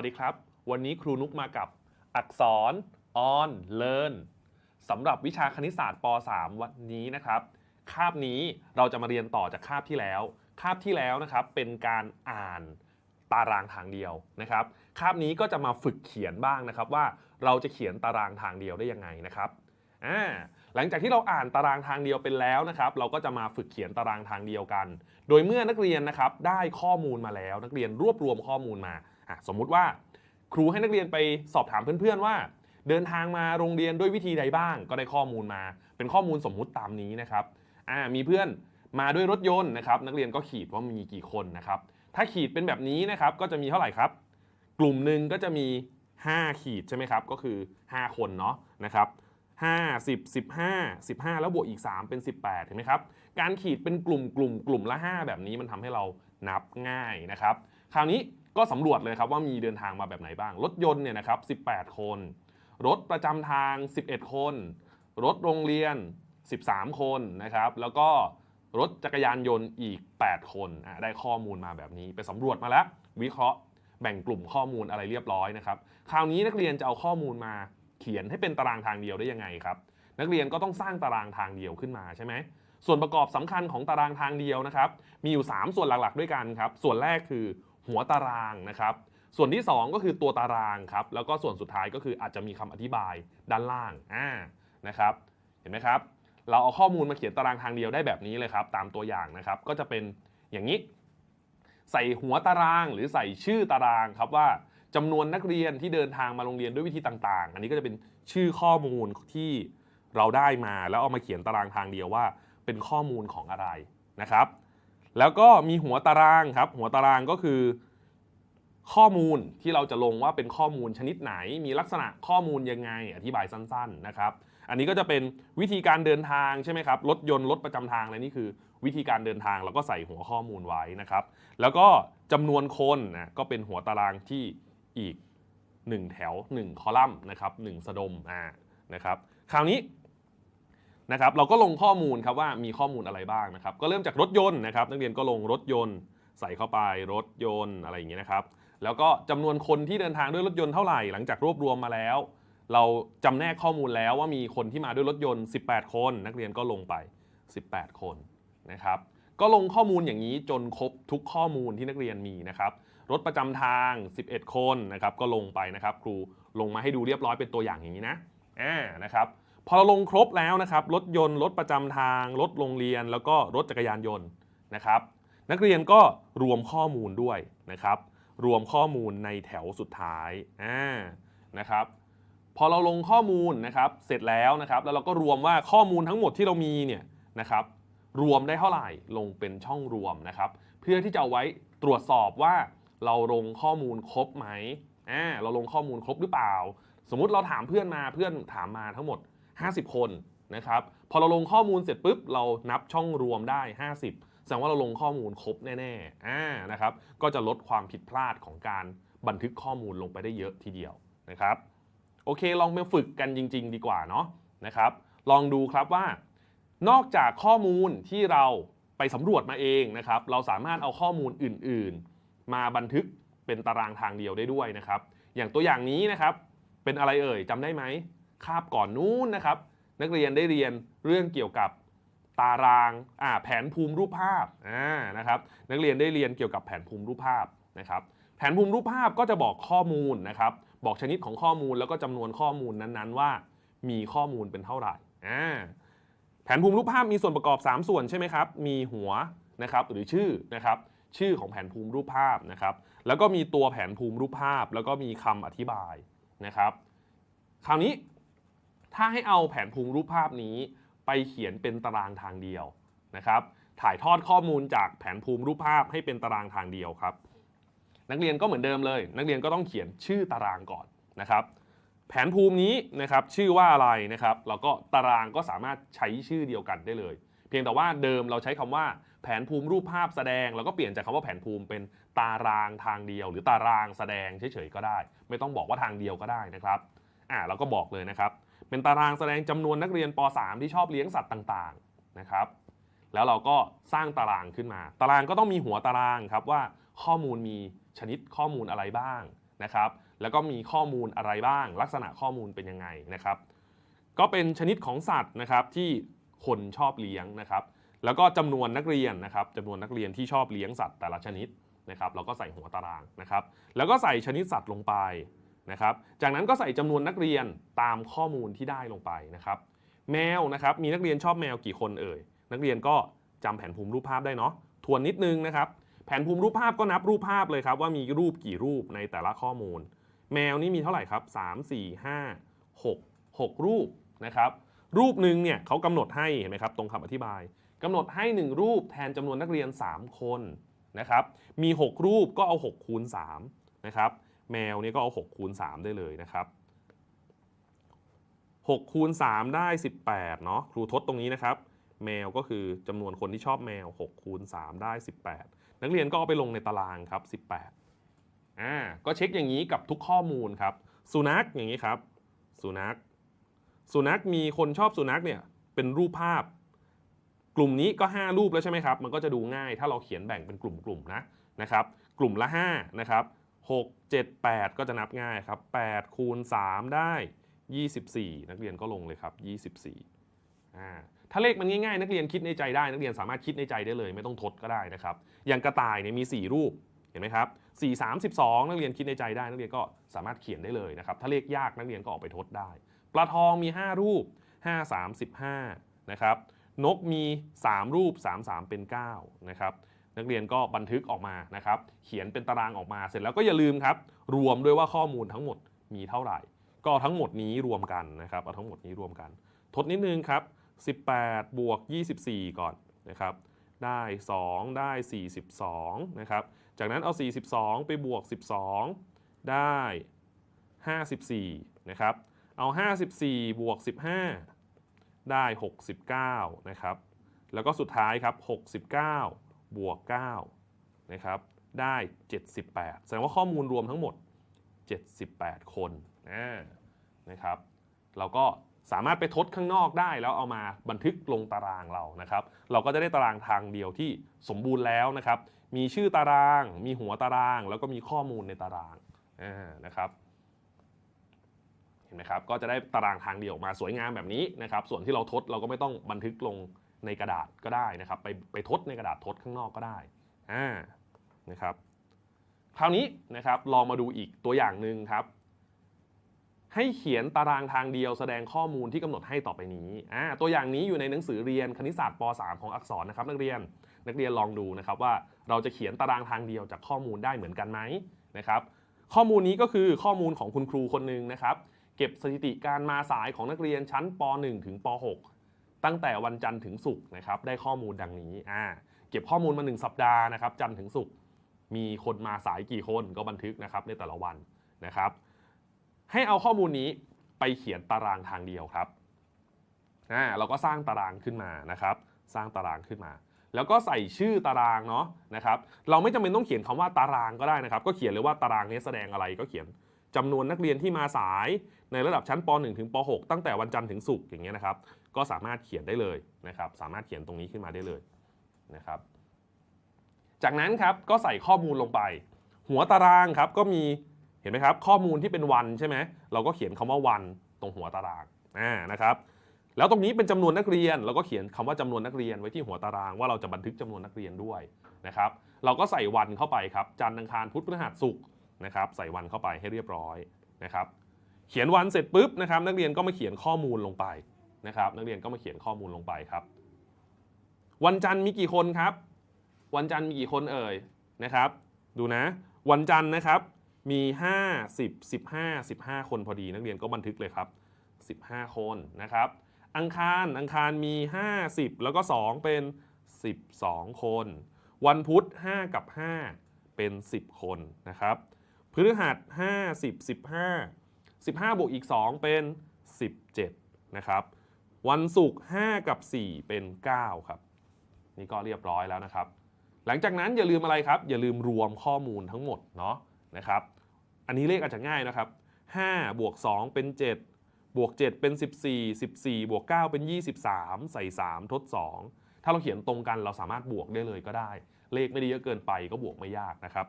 สวัสดีครับ วันนี้ครูนุกมากับอักษร on learn สำหรับวิชาคณิตศาสตร์ป .3 วันนี้นะครับ คาบนี้เราจะมาเรียนต่อจากคาบที่แล้ว คาบที่แล้วนะครับเป็นการอ่านตารางทางเดียวนะครับ คาบนี้ก็จะมาฝึกเขียนบ้างนะครับว่าเราจะเขียนตารางทางเดียวได้ยังไงนะครับอ่าหลังจากที่เราอ่านตารางทางเดียวเป็นแล้วนะครับ เราก็จะมาฝึกเขียนตารางทางเดียวกัน โดยเมื่อนักเรียนนะครับได้ข้อมูลมาแล้ว นักเรียนรวบรวมข้อมูลมา สมมุติว่าครูให้นักเรียนไปสอบถามเพื่อนๆว่า เดินทางมาโรงเรียนด้วยวิธีใดบ้าง ก็ได้ข้อมูลมา เป็นข้อมูลสมมุติตามนี้นะครับอ่ามีเพื่อนมาด้วยรถยนต์นะครับนักเรียนก็ขีดว่ามีกี่คนนะครับถ้าขีดเป็นแบบนี้นะครับก็จะมีเท่าไหร่ครับ กลุ่มหนึ่งก็จะมี 5 ขีดใช่ไหมครับก็คือ 5 คนเนาะนะครับ5 10 15 15 แล้วบวกอีก 3 เป็น 18เห็นไหมครับการขีดเป็นกลุ่มกลุ่มกลุ่มละ 5 แบบนี้มันทำให้เรานับง่ายนะครับ คราวนี้ ก็สำรวจเลยครับว่ามีเดินทางมาแบบไหนบ้าง รถยนต์เนี่ยนะครับ 18 คน รถประจำทาง 11 คน รถโรงเรียน 13 คนนะครับ แล้วก็รถจักรยานยนต์อีก 8 คนได้ข้อมูลมาแบบนี้ ไปสำรวจมาแล้ว วิเคราะห์แบ่งกลุ่มข้อมูลอะไรเรียบร้อยนะครับ คราวนี้นักเรียนจะเอาข้อมูลมาเขียนให้เป็นตารางทางเดียวได้ยังไงครับ นักเรียนก็ต้องสร้างตารางทางเดียวขึ้นมาใช่ไหมส่วนประกอบสำคัญของตารางทางเดียวนะครับ มีอยู่ 3 ส่วนหลักๆ ด้วยกันครับ ส่วนแรกคือ หัวตารางนะครับ ส่วนที่ 2 ก็คือตัวตารางครับ แล้วก็ส่วนสุดท้ายก็คืออาจจะมีคำอธิบายด้านล่างอ่านะครับ เห็นไหมครับ เราเอาข้อมูลมาเขียนตารางทางเดียวได้แบบนี้เลยครับ ตามตัวอย่างนะครับ ก็จะเป็นอย่างนี้ ใส่หัวตารางหรือใส่ชื่อตารางครับว่าจำนวนนักเรียนที่เดินทางมาโรงเรียนด้วยวิธีต่าง ๆ อันนี้ก็จะเป็นชื่อข้อมูลที่เราได้มา แล้วเอามาเขียนตารางทางเดียวว่า เป็นข้อมูลของอะไรนะครับ แล้วก็มีหัวตารางครับ หัวตารางก็คือ ข้อมูลที่เราจะลงว่าเป็นข้อมูลชนิดไหน มีลักษณะข้อมูลยังไง อธิบายสั้น ๆนะครับ อันนี้ก็จะเป็นวิธีการเดินทางใช่ไหมครับรถยนต์รถประจำทางอะไรนี่คือ วิธีการเดินทางเราก็ใส่หัวข้อมูลไว้นะครับ แล้วก็จำนวนคนนะก็เป็นหัวตารางที่อีก 1 แถว 1 คอลัมน์นะครับ1สะดมอ่านะครับ คราวนี้ นะครับเราก็ลงข้อมูลครับว่ามีข้อมูลอะไรบ้างนะครับ ก็เริ่มจากรถยนต์นะครับ นักเรียนก็ลงรถยนต์ ใส่เข้าไปรถยนต์อะไรอย่างเงี้ยนะครับ แล้วก็จำนวนคนที่เดินทางด้วยรถยนต์เท่าไหร่ หลังจากรวบรวมมาแล้ว เราจำแนกข้อมูลแล้วว่ามีคนที่มาด้วยรถยนต์ 18 คน นักเรียนก็ลงไป 18 คนนะครับ ก็ลงข้อมูลอย่างนี้จนครบทุกข้อมูลที่นักเรียนมีนะครับรถประจำทาง 11 คนนะครับก็ลงไปนะครับ ครูลงมาให้ดูเรียบร้อยเป็นตัวอย่างอย่างนี้นะอ่านะครับ พอเราลงครบแล้วนะครับ รถยนต์ รถประจำทาง รถโรงเรียน แล้วก็รถจักรยานยนต์นะครับ นักเรียนก็รวมข้อมูลด้วยนะครับ รวมข้อมูลในแถวสุดท้ายอ่านะครับ พอเราลงข้อมูลนะครับเสร็จแล้วนะครับ แล้วเราก็รวมว่าข้อมูลทั้งหมดที่เรามีเนี่ยนะครับ รวมได้เท่าไหร่ลงเป็นช่องรวมนะครับ เพื่อที่จะเอาไว้ตรวจสอบว่าเราลงข้อมูลครบไหมอ่าเราลงข้อมูลครบหรือเปล่า สมมุติเราถามเพื่อนมาเพื่อนถามมาทั้งหมด 50 คนนะครับพอเราลงข้อมูลเสร็จปุ๊บเรานับช่องรวมได้ 50 แสดงว่าเราลงข้อมูลครบแน่ๆอ่านะครับก็จะลดความผิดพลาดของการบันทึกข้อมูลลงไปได้เยอะทีเดียวนะครับโอเคลองมาฝึกกันจริง ๆ ดีกว่าเนาะนะครับลองดูครับว่านอกจากข้อมูลที่เราไปสำรวจมาเองนะครับเราสามารถเอาข้อมูลอื่นๆ มาบันทึกเป็นตารางทางเดียวได้ด้วยนะครับ อย่างตัวอย่างนี้นะครับเป็นอะไรเอ่ยจำได้ไหม คาบก่อนนู้นนะครับ นักเรียนได้เรียนเรื่องเกี่ยวกับตารางอ่าแผนภูมิรูปภาพอ่านะครับ นักเรียนได้เรียนเกี่ยวกับแผนภูมิรูปภาพนะครับ แผนภูมิรูปภาพก็จะบอกข้อมูลนะครับ บอกชนิดของข้อมูลแล้วก็จำนวนข้อมูลนั้นๆ ว่ามีข้อมูลเป็นเท่าไหร่อ่าแผนภูมิรูปภาพมีส่วนประกอบ 3 ส่วนใช่ไหมครับ มีหัวนะครับหรือชื่อนะครับชื่อของแผนภูมิรูปภาพนะครับ แล้วก็มีตัวแผนภูมิรูปภาพ แล้วก็มีคำอธิบายนะครับ คราวนี้ ถ้าให้เอาแผนภูมิรูปภาพนี้ ไปเขียนเป็นตารางทางเดียวนะครับ ถ่ายทอดข้อมูลจากแผนภูมิรูปภาพให้เป็นตารางทางเดียวครับ นักเรียนก็เหมือนเดิมเลย นักเรียนก็ต้องเขียนชื่อตารางก่อนนะครับ แผนภูมินี้นะครับชื่อว่าอะไรนะครับเราก็ตารางก็สามารถใช้ชื่อเดียวกันได้เลย เพียงแต่ว่าเดิมเราใช้คำว่าแผนภูมิรูปภาพแสดงเราก็เปลี่ยนจากคำว่าแผนภูมิเป็นตารางทางเดียว หรือตารางแสดงเฉยๆก็ได้ ไม่ต้องบอกว่าทางเดียวก็ได้นะครับอ่าเราก็บอกเลยนะครับ เป็นตารางแสดงจำนวนนักเรียนป .3 ที่ชอบเลี้ยงสัตว์ต่างๆนะครับ แล้วเราก็สร้างตารางขึ้นมา ตารางก็ต้องมีหัวตารางครับว่าข้อมูลมีชนิดข้อมูลอะไรบ้างนะครับ แล้วก็มีข้อมูลอะไรบ้าง ลักษณะข้อมูลเป็นยังไงนะครับ ก็เป็นชนิดของสัตว์นะครับที่คนชอบเลี้ยงนะครับ แล้วก็จำนวนนักเรียนนะครับจำนวนนักเรียนที่ชอบเลี้ยงสัตว์แต่ละชนิดนะครับ เราก็ใส่หัวตารางนะครับ แล้วก็ใส่ชนิดสัตว์ลงไป นะครับ จากนั้นก็ใส่จำนวนนักเรียนตามข้อมูลที่ได้ลงไปนะครับ แมวนะครับ มีนักเรียนชอบแมวกี่คนเอ่ย นักเรียนก็จำแผนภูมิรูปภาพได้เนาะ ทวนนิดนึงนะครับ แผนภูมิรูปภาพก็นับรูปภาพเลยครับว่ามีรูปกี่รูปในแต่ละข้อมูล แมวนี่มีเท่าไหร่ครับ 3 4 5 6 6 รูปนะครับ รูปหนึ่งเนี่ยเขากำหนดให้เห็นไหมครับตรงคำอธิบายกำหนดให้ 1 รูปแทนจำนวนนักเรียน 3 คนนะครับ มี 6 รูปก็เอา 6 คูณ3นะครับ แมวนี่ก็เอา6คูณ3ได้เลยนะครับ6คูณ3ได้ 18เนาะครูทดตรงนี้นะครับ แมวก็คือจำนวนคนที่ชอบแมว6คูณ3ได้ 18 นักเรียนก็เอาไปลงในตารางครับ 18อ่าก็เช็คอย่างนี้กับทุกข้อมูลครับ สุนัขอย่างนี้ครับ สุนัข สุนัขมีคนชอบสุนัขเนี่ยเป็นรูปภาพ กลุ่มนี้ก็ 5 รูปแล้วใช่ไหมครับ มันก็จะดูง่ายถ้าเราเขียนแบ่งเป็นกลุ่มๆนะนะครับ กลุ่มละ5นะครับ 6 7 8 ก็จะนับง่ายครับ8คูณ3 ได้ 24 นักเรียนก็ลงเลยครับ 24อ่าถ้าเลขมันง่ายๆ นักเรียนคิดในใจได้ นักเรียนสามารถคิดในใจได้เลย ไม่ต้องทดก็ได้นะครับ อย่างกระต่ายเนี่ยมี 4 รูปเห็นไหมครับ4 3 12 นักเรียนคิดในใจได้ นักเรียนก็สามารถเขียนได้เลยนะครับ ถ้าเลขยากนักเรียนก็ออกไปทดได้ ปลาทองมี 5 รูป 5 3 15 นะครับ นกมี 3 รูป 3 3 เป็น 9 นะครับ นักเรียนก็บันทึกออกมานะครับ เขียนเป็นตารางออกมา เสร็จแล้วก็อย่าลืมครับ รวมด้วยว่าข้อมูลทั้งหมดมีเท่าไหร่ ก็ทั้งหมดนี้รวมกันนะครับเอาทั้งหมดนี้รวมกัน ทดนิดนึงครับ 18 บวก 24 ก่อนนะครับ ได้ 2 ได้ 42 นะครับ จากนั้นเอา 42 ไปบวก 12 ได้ 54 นะครับ เอา 54 บวก 15 ได้ 69 นะครับ แล้วก็สุดท้ายครับ 69 บวก9นะครับได้ 78 แสดงว่าข้อมูลรวมทั้งหมด 78 คนนะครับ เราก็สามารถไปทดข้างนอกได้แล้วเอามาบันทึกลงตารางเรานะครับ เราก็จะได้ตารางทางเดียวที่สมบูรณ์แล้วนะครับ มีชื่อตาราง มีหัวตาราง แล้วก็มีข้อมูลในตารางนะครับ เห็นไหมครับ ก็จะได้ตารางทางเดียวมาสวยงามแบบนี้นะครับ ส่วนที่เราทดเราก็ไม่ต้องบันทึกลง ในกระดาษก็ได้นะครับ ไปไปทดในกระดาษทดข้างนอกก็ได้อ่านะครับ คราวนี้นะครับลองมาดูอีกตัวอย่างหนึ่งครับ ให้เขียนตารางทางเดียวแสดงข้อมูลที่กำหนดให้ต่อไปนี้อ่าตัวอย่างนี้อยู่ในหนังสือเรียนคณิตศาสตร์ป .3 ของอักษรนะครับ นักเรียนนักเรียนลองดูนะครับว่าเราจะเขียนตารางทางเดียวจากข้อมูลได้เหมือนกันไหมนะครับข้อมูลนี้ก็คือข้อมูลของคุณครูคนหนึ่งนะครับ เก็บสถิติการมาสายของนักเรียนชั้นป .1 ถึงป .6 ตั้งแต่วันจันทร์ถึงศุกร์นะครับได้ข้อมูลดังนี้อ่าเก็บข้อมูลมา 1 สัปดาห์นะครับจันทร์ถึงศุกร์มีคนมาสายกี่คนก็บันทึกนะครับในแต่ละวันนะครับ ให้เอาข้อมูลนี้ไปเขียนตารางทางเดียวครับอ่าเราก็สร้างตารางขึ้นมานะครับ สร้างตารางขึ้นมา แล้วก็ใส่ชื่อตารางเนาะนะครับ เราไม่จำเป็นต้องเขียนคำว่าตารางก็ได้นะครับ ก็เขียนเลยว่าตารางนี้แสดงอะไรก็เขียนจำนวนนักเรียนที่มาสายในระดับชั้นป .1 ถึงป .6 ตั้งแต่วันจันทร์ถึงศุกร์อย่างเงี้ยนะครับ ก็สามารถเขียนได้เลยนะครับ สามารถเขียนตรงนี้ขึ้นมาได้เลยนะครับ จากนั้นครับก็ใส่ข้อมูลลงไป หัวตารางครับก็มีเห็นไหมครับ ข้อมูลที่เป็นวันใช่ไหมเราก็เขียนคำว่าวันตรงหัวตารางอ่านะครับ แล้วตรงนี้เป็นจำนวนนักเรียน เราก็เขียนคำว่าจำนวนนักเรียนไว้ที่หัวตารางว่าเราจะบันทึกจำนวนนักเรียนด้วยนะครับ เราก็ใส่วันเข้าไปครับจันทร์อังคารพุธพฤหัสศุกร์นะครับ ใส่วันเข้าไปให้เรียบร้อยนะครับ เขียนวันเสร็จปุ๊บนะครับ นักเรียนก็มาเขียนข้อมูลลงไป นะครับ นักเรียนก็มาเขียนข้อมูลลงไปครับ วันจันทร์มีกี่คนครับ วันจันทร์มีกี่คนเอ่ยนะครับ ดูนะ วันจันทร์นะครับ มี 5 10 15 15 คนพอดี นักเรียนก็บันทึกเลยครับ 15 คนนะครับ อังคารอังคารมี 50 แล้วก็ 2 เป็น 12 คน วันพุธ 5 กับ 5 เป็น 10 คนนะครับพฤหัส50 15 15 บวกอีก 2 เป็น 17 นะครับ วันศุกร์5กับ 4 เป็น 9 ครับ นี่ก็เรียบร้อยแล้วนะครับ หลังจากนั้นอย่าลืมอะไรครับ อย่าลืมรวมข้อมูลทั้งหมดเนาะนะครับ อันนี้เลขอาจจะง่ายนะครับ5บวก2เป็น 7 บวก 7 เป็น 14 14 บวก 9 เป็น 23 ใส่ 3 ทด 2 ถ้าเราเขียนตรงกันเราสามารถบวกได้เลยก็ได้ เลขไม่ได้เยอะเกินไปก็บวกไม่ยากนะครับ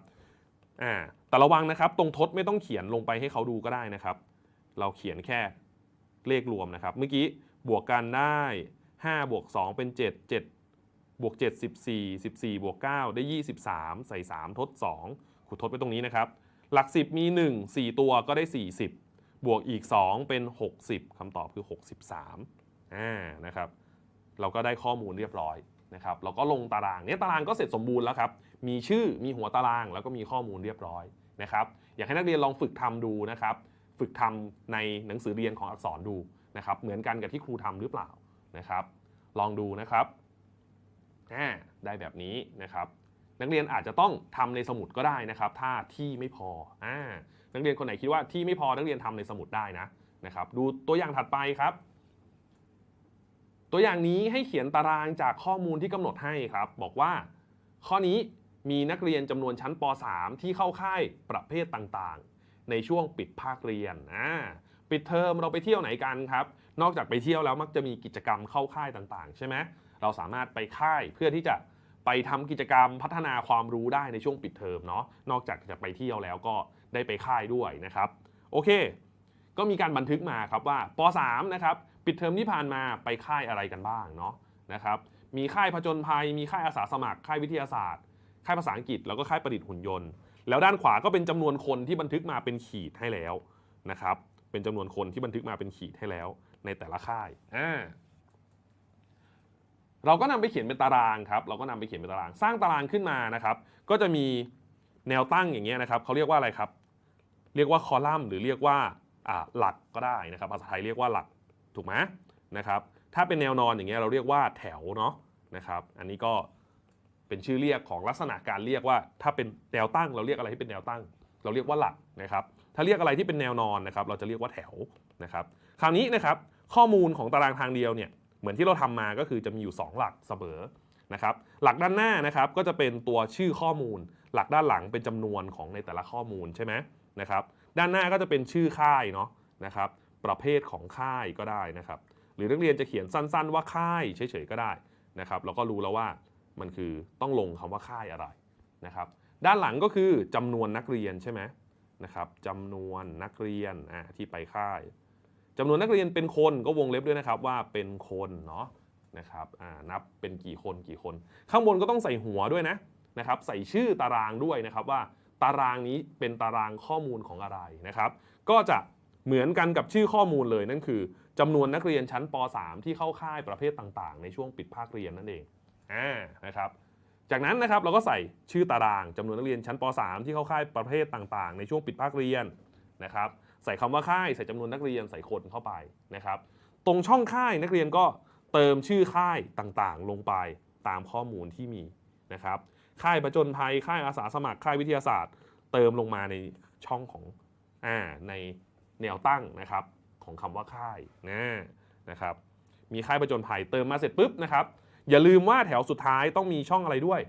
อ่าแต่ระวังนะครับ ตรงทดไม่ต้องเขียนลงไปให้เขาดูก็ได้นะครับ เราเขียนแค่เลขรวมนะครับ เมื่อกี้ บวกกันได้ 5 บวก 2 เป็น 7 7 บวก 7 14 14 บวก 9 ได้ 23 ใส่ 3 ทด 2ขุดทดไปตรงนี้นะครับ หลัก 10 มี 1 4 ตัวก็ได้ 40 บวกอีก 2 เป็น 60คำตอบคือ 63อ่านะครับ เราก็ได้ข้อมูลเรียบร้อยนะครับ เราก็ลงตารางเนี่ยตารางก็เสร็จสมบูรณ์แล้วครับ มีชื่อ มีหัวตาราง แล้วก็มีข้อมูลเรียบร้อยนะครับ อยากให้นักเรียนลองฝึกทำดูนะครับ ฝึกทำในหนังสือเรียนของอักษรดู นะครับเหมือนกันกับที่ครูทำหรือเปล่านะครับ ลองดูนะครับได้แบบนี้นะครับ นักเรียนอาจจะต้องทำในสมุดก็ได้นะครับ ถ้าที่ไม่พออ่านักเรียนคนไหนคิดว่าที่ไม่พอนักเรียนทำในสมุดได้นะนะครับ ดูตัวอย่างถัดไปครับ ตัวอย่างนี้ให้เขียนตารางจากข้อมูลที่กำหนดให้ครับ บอกว่า ข้อนี้มีนักเรียนจำนวนชั้นป .3 ที่เข้าค่ายประเภทต่างๆ ในช่วงปิดภาคเรียนอ่า ปิดเทอมเราไปเที่ยวไหนกันครับ นอกจากไปเที่ยวแล้วมักจะมีกิจกรรมเข้าค่ายต่างๆ ใช่ไหมเราสามารถไปค่ายเพื่อที่จะไปทำกิจกรรมพัฒนาความรู้ได้ในช่วงปิดเทอมเนาะนอกจากจะไปเที่ยวแล้วก็ได้ไปค่ายด้วยนะครับ โอเค ก็มีการบันทึกมาครับว่าป .3 นะครับปิดเทอมที่ผ่านมาไปค่ายอะไรกันบ้างเนาะนะครับมีค่ายผจญภัย มีค่ายอาสาสมัคร ค่ายวิทยาศาสตร์ ค่ายภาษาอังกฤษ แล้วก็ค่ายประดิษฐ์หุ่นยนต์ แล้วด้านขวาก็เป็นจำนวนคนที่บันทึกมาเป็นขีดให้แล้วนะครับ เป็นจำนวนคนที่บันทึกมาเป็นขีดให้แล้ว ในแต่ละค่ายอ่าเราก็นำไปเขียนเป็นตารางครับ เราก็นำไปเขียนเป็นตาราง สร้างตารางขึ้นมานะครับ ก็จะมีแนวตั้งอย่างเงี้ยนะครับเขาเรียกว่าอะไรครับ เรียกว่าคอลัมน์หรือเรียกว่าอ่าหลักก็ได้นะครับ ภาษาไทยเรียกว่าหลักถูกไหมนะครับ ถ้าเป็นแนวนอนอย่างเงี้ยเราเรียกว่าแถวเนาะนะครับ อันนี้ก็เป็นชื่อเรียกของลักษณะการเรียกว่า ถ้าเป็นแนวตั้งเราเรียกอะไรที่เป็นแนวตั้ง เราเรียกว่าหลักนะครับ ถ้าเรียกอะไรที่เป็นแนวนอนนะครับเราจะเรียกว่าแถวนะครับคราวนี้นะครับข้อมูลของตารางทางเดียวเนี่ยเหมือนที่เราทำมาก็คือจะมีอยู่ 2 หลักเสมอนะครับหลักด้านหน้านะครับก็จะเป็นตัวชื่อข้อมูล หลักด้านหลังเป็นจำนวนของในแต่ละข้อมูลใช่ไหมนะครับด้านหน้าก็จะเป็นชื่อค่ายเนาะนะครับประเภทของค่ายก็ได้นะครับ หรือนักเรียนจะเขียนสั้นๆว่าค่ายเฉยๆก็ได้นะครับแล้วก็รู้แล้วว่ามันคือต้องลงคำว่าค่ายอะไรนะครับด้านหลังก็คือจำนวนนักเรียนใช่ไหม นะครับจำนวนนักเรียนอ่าที่ไปค่ายจำนวนนักเรียนเป็นคนก็วงเล็บด้วยนะครับว่าเป็นคนเนาะนะครับอ่านับเป็นกี่คนกี่คน ข้างบนก็ต้องใส่หัวด้วยนะนะครับ ใส่ชื่อตารางด้วยนะครับว่าตารางนี้เป็นตารางข้อมูลของอะไรนะครับ ก็จะเหมือนกันกับชื่อข้อมูลเลยนั่นคือจำนวนนักเรียนชั้นป .3 ที่เข้าค่ายประเภทต่างๆ ในช่วงปิดภาคเรียนนั่นเองอ่านะครับ จากนั้นนะครับเราก็ใส่ชื่อตารางจำนวนนักเรียนชั้นป .3 ที่เข้าค่ายประเภทต่างๆ ในช่วงปิดภาคเรียนนะครับใส่คำว่าค่ายใส่จำนวนนักเรียนใส่คนเข้าไปนะครับ ตรงช่องค่ายนักเรียนก็เติมชื่อค่ายต่างๆ ลงไปตามข้อมูลที่มีนะครับค่ายประจนภัยค่ายอาสาสมัครค่ายวิทยาศาสตร์ เติมลงมาในช่องของอ่าในแนวตั้งนะครับของคำว่าค่ายนะนะครับมีค่ายประจนภัยเติมมาเสร็จปุ๊บนะครับ อย่าลืมว่าแถวสุดท้ายต้องมีช่องอะไรด้วย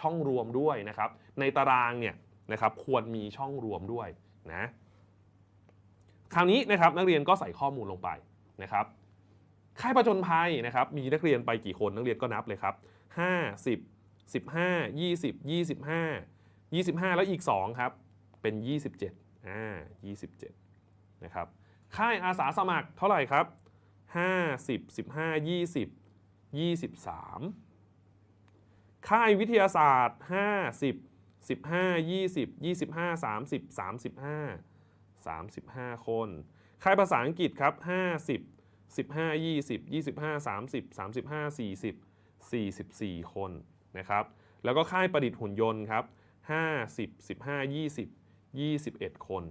ช่องรวมด้วยนะครับ ในตารางเนี่ยนะครับควรมีช่องรวมด้วยนะคราวนี้นะครับนักเรียนก็ใส่ข้อมูลลงไปนะครับค่ายประจนภัยนะครับ มีนักเรียนไปกี่คนนักเรียนก็นับเลยครับ5 10 15 20 25 25 แล้วอีก 2 ครับ เป็น 27อ่า27นะครับค่ายอาสาสมัครเท่าไหร่ครับ 50 15 20 23 ค่ายวิทยาศาสตร์ 50 15 20 25 30 35 35 คน ค่ายภาษาอังกฤษครับ 50 15 20 25 30 35 40 44 คนนะครับ แล้วก็ค่ายประดิษฐ์หุ่นยนต์ครับ 50 15 20 21 คน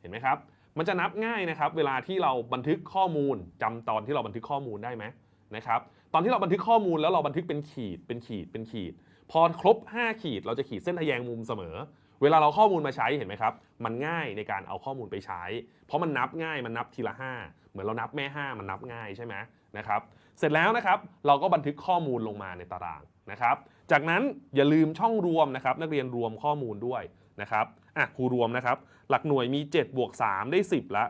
เห็นไหมครับ มันจะนับง่ายนะครับ เวลาที่เราบันทึกข้อมูลจำตอนที่เราบันทึกข้อมูลได้ไหมนะครับ ตอนที่เราบันทึกข้อมูลแล้วเราบันทึกเป็นขีดเป็นขีดเป็นขีด พอครบ 5 ขีดเราจะขีดเส้นทะแยงมุมเสมอ เวลาเราข้อมูลมาใช้เห็นไหมครับ มันง่ายในการเอาข้อมูลไปใช้ เพราะมันนับง่ายมันนับทีละ 5 เหมือนเรานับแม่ 5 มันนับง่ายใช่ไหมนะครับเสร็จแล้วนะครับเราก็บันทึกข้อมูลลงมาในตารางนะครับ จากนั้นอย่าลืมช่องรวมนะครับนักเรียนรวมข้อมูลด้วยนะครับอะครูรวมนะครับ หลักหน่วยมี7บวก3ได้ 10ละ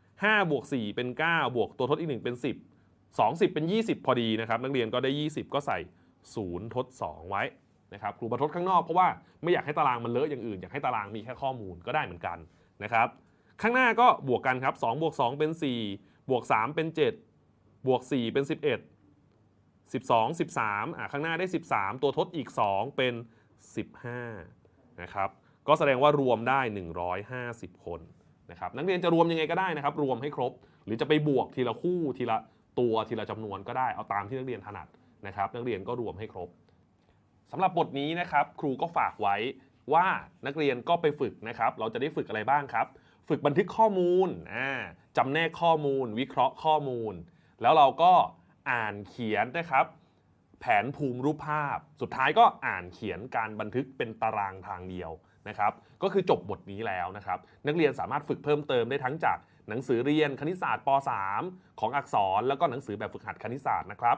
5บวก4เป็น 9 บวกตัวทดอีก 1 เป็น 10 20 เป็น 20 พอดีนะครับ นักเรียนก็ได้ 20 ก็ใส่ 0 ทด 2 ไว้นะครับครูประทดข้างนอกเพราะว่าไม่อยากให้ตารางมันเลอะอย่างอื่น อยากให้ตารางมีแค่ข้อมูลก็ได้เหมือนกันนะครับ ข้างหน้าก็บวกกันครับ2บวก2เป็น 4 บวก 3 เป็น 7 บวก 4 เป็น 11 12 13อะข้างหน้าได้ 13 ตัวทดอีก 2 เป็น 15นะครับก็แสดงว่ารวมได้ 150 คนนะครับนักเรียนจะรวมยังไงก็ได้นะครับ รวมให้ครบ หรือจะไปบวกทีละคู่ทีละ ตัวทีละจำนวนก็ได้เอาตามที่นักเรียนถนัดนะครับ นักเรียนก็รวมให้ครบสำหรับบทนี้นะครับครูก็ฝากไว้ว่านักเรียนก็ไปฝึกนะครับ เราจะได้ฝึกอะไรบ้างครับ ฝึกบันทึกข้อมูลอ่าจำแนกข้อมูล วิเคราะห์ข้อมูล แล้วเราก็อ่านเขียนนะครับ แผนภูมิรูปภาพ สุดท้ายก็อ่านเขียนการบันทึกเป็นตารางทางเดียวนะครับ ก็คือจบบทนี้แล้วนะครับ นักเรียนสามารถฝึกเพิ่มเติมได้ทั้งจาก หนังสือเรียนคณิตศาสตร์ป .3 ของอักษร แล้วก็หนังสือแบบฝึกหัดคณิตศาสตร์นะครับ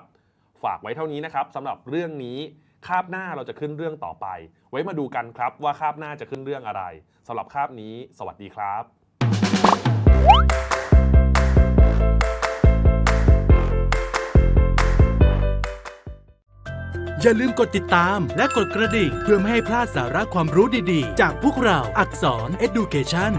ฝากไว้เท่านี้นะครับสำหรับเรื่องนี้คาบหน้าเราจะขึ้นเรื่องต่อไป ไว้มาดูกันครับว่าคาบหน้าจะขึ้นเรื่องอะไรสำหรับคาบนี้ สวัสดีครับ อย่าลืมกดติดตามและกดกระดิ่ง เพื่อไม่ให้พลาดสาระความรู้ดีๆ จากพวกเราอักษร Education